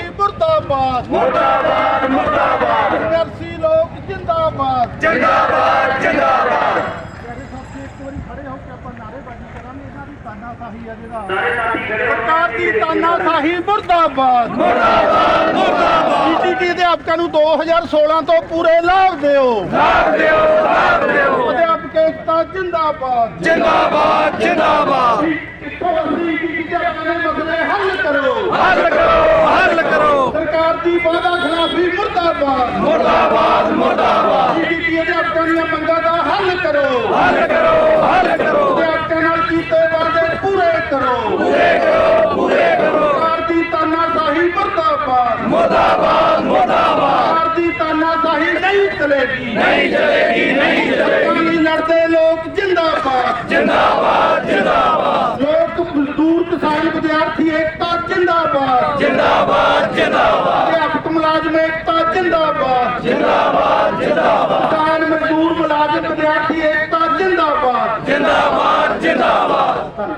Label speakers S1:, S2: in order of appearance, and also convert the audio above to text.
S1: ਮੁਰਦਾਬਾਦ।
S2: ਮੁਰਦਾਬਾਦ ਮੁਰਦਾਬਾਦ।
S1: ਸੰਘਰਸ਼ੀ ਲੋਕ ਜਿੰਦਾਬਾਦ।
S2: ਜਿੰਦਾਬਾਦ ਜਿੰਦਾਬਾਦ।
S1: ਜਿਹੜੇ ਸਾਥੀ ਇੱਕ ਵਾਰੀ ਖੜੇ ਹੋ ਕੇ ਆਪਾਂ ਨਾਅਰੇਬਾਜ਼ੀ ਕਰਾਂਗੇ ਇਹਨਾਂ ਦੀ ਤਾਨਾਸ਼ਾਹੀ ਆ ਜਿਹੜਾ।
S2: ਸਾਰੇ ਸਾਥੀ ਖੜੇ ਹੋ
S1: ਸਰਕਾਰ ਦੀ ਤਾਨਾਸ਼ਾਹੀ ਮੁਰਦਾਬਾਦ।
S2: ਮੁਰਦਾਬਾਦ ਮੁਰਦਾਬਾਦ।
S1: ਪੀਟੀਟੀ ਨੂੰ 2016 ਤੋਂ ਪੂਰੇ ਲਾਭ ਦਿਓ।
S2: ਲਾਭ ਦਿਓ ਲਾਭ ਦਿਓ।
S1: ਅਧਿਆਪਕ ਏਕਤਾ ਜਿੰਦਾਬਾਦ।
S2: ਜਿੰਦਾਬਾਦ ਜਿੰਦਾਬਾਦ
S1: ਇੱਕੋ ਅਸੀਂ ਪੀਟੀਟੀ ਅਧਿਆਪਕਾਂ ਦੇ ਮਸਲੇ ਹੱਲ ਕਰੋ
S2: ਹੱਲ ਕਰੋ ਹੱਲ ਕਰੋ
S1: ਸਰਕਾਰ ਦੀ ਵਾਅਦਾ ਖਿਲਾਫੀ ਮੁਰਦਾਬਾਦ
S2: ਮੁਰਦਾਬਾਦ ਮੁਰਦਾਬਾਦ।
S1: ਪੀਟੀਟੀ ਅਧਿਆਪਕਾਂ ਦੀਆਂ ਮੰਗਾਂ ਦਾ ਹੱਲ ਕਰੋ।
S2: ਹੱਲ ਕਰੋ ਹੱਲ ਕਰੋ।
S1: ਅਧਿਆਪਕਾਂ ਨਾਲ ਕੀਤੇ ਵਾਅਦੇ ਪੂਰੇ ਕਰੋ।
S2: ਪੂਰੇ ਕਰੋ ਪੂਰੇ ਕਰੋ।
S1: ਸਰਕਾਰ ਦੀ ਤਾਨਾਸ਼ਾਹੀ ਮੁਰਦਾਬਾਦ।
S2: ਮੁਰਦਾਬਾਦ ਮੁਰਦਾਬਾਦ।
S1: ਸਰਕਾਰ ਦੀ ਤਾਨਾਸ਼ਾਹੀ ਨਹੀਂ ਚਲੇਗੀ।
S2: ਨਹੀਂ ਚਲੇਗੀ ਨਹੀਂ ਚਲੇਗੀ।
S1: ਪਾਣੀ ਲੜਦੇ ਲੋਕ ਜਿੰਦਾਬਾਦ।
S2: ਜਿੰਦਾਬਾਦ ਜਿੰਦਾਬਾਦ।
S1: ਲੋਕ ਮਜ਼ਦੂਰ ਕਿਸਾਨ ਵਿਦਿਆਰਥੀ ਏਕਤਾ ਜਿੰਦਾਬਾਦ।
S2: ਜਿੰਦਾਬਾਦ ਜਿੰਦਾਬਾਦ
S1: ਅਧਿਆਪਕ ਮੁਲਾਜ਼ਮ ਏਕਤਾ ਜਿੰਦਾਬਾਦ
S2: ਜਿੰਦਾਬਾਦ ਜਿੰਦਾਬਾਦ
S1: ਕਿਸਾਨ ਮਜ਼ਦੂਰ ਮੁਲਾਜ਼ਮ ਵਿਦਿਆਰਥੀ ਏਕਤਾ ਜਿੰਦਾਬਾਦ।
S2: ਜਿੰਦਾਬਾਦ ਜਿੰਦਾਬਾਦ।